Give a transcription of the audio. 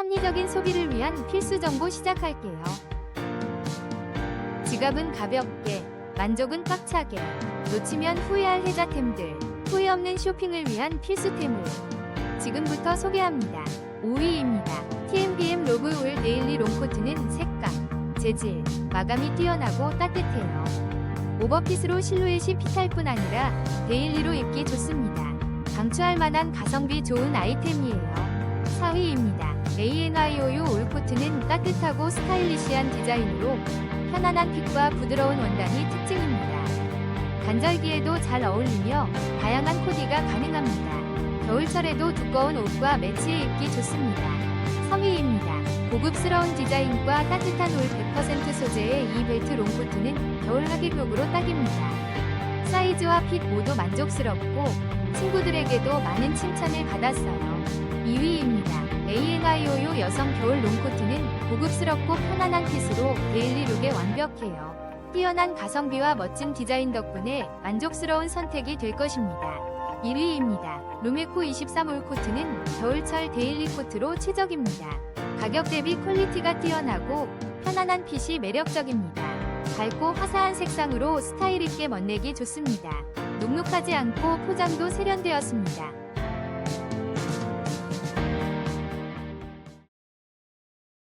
합리적인 소비를 위한 필수 정보 시작할게요. 지갑은 가볍게, 만족은 꽉차게, 놓치면 후회할 혜자템들, 후회 없는 쇼핑을 위한 필수템을 지금부터 소개합니다. 5위입니다. TMBM 로브 올 데일리 롱코트는 색감, 재질, 마감이 뛰어나고 따뜻해요. 오버핏으로 실루엣이 핏할 뿐 아니라 데일리로 입기 좋습니다. 강추할 만한 가성비 좋은 아이템이에요. 4위입니다. ANIOU 올코트는 따뜻하고 스타일리시한 디자인으로 편안한 핏과 부드러운 원단이 특징입니다. 간절기에도 잘 어울리며 다양한 코디가 가능합니다. 겨울철에도 두꺼운 옷과 매치해 입기 좋습니다. 3위입니다. 고급스러운 디자인과 따뜻한 올 100% 소재의 이 벨트 롱코트는 겨울 하객룩으로 딱입니다. 사이즈와 핏 모두 만족스럽고 친구들에게도 많은 칭찬을 받았어요. 2위입니다. ANIOU 여성 겨울 롱코트는 고급스럽고 편안한 핏으로 데일리 룩에 완벽해요. 뛰어난 가성비와 멋진 디자인 덕분에 만족스러운 선택이 될 것입니다. 1위입니다. 루메코 23 올 코트는 겨울철 데일리 코트로 최적입니다. 가격 대비 퀄리티가 뛰어나고 편안한 핏이 매력적입니다. 밝고 화사한 색상으로 스타일 있게 멋내기 좋습니다. 눅눅하지 않고 포장도 세련되었습니다.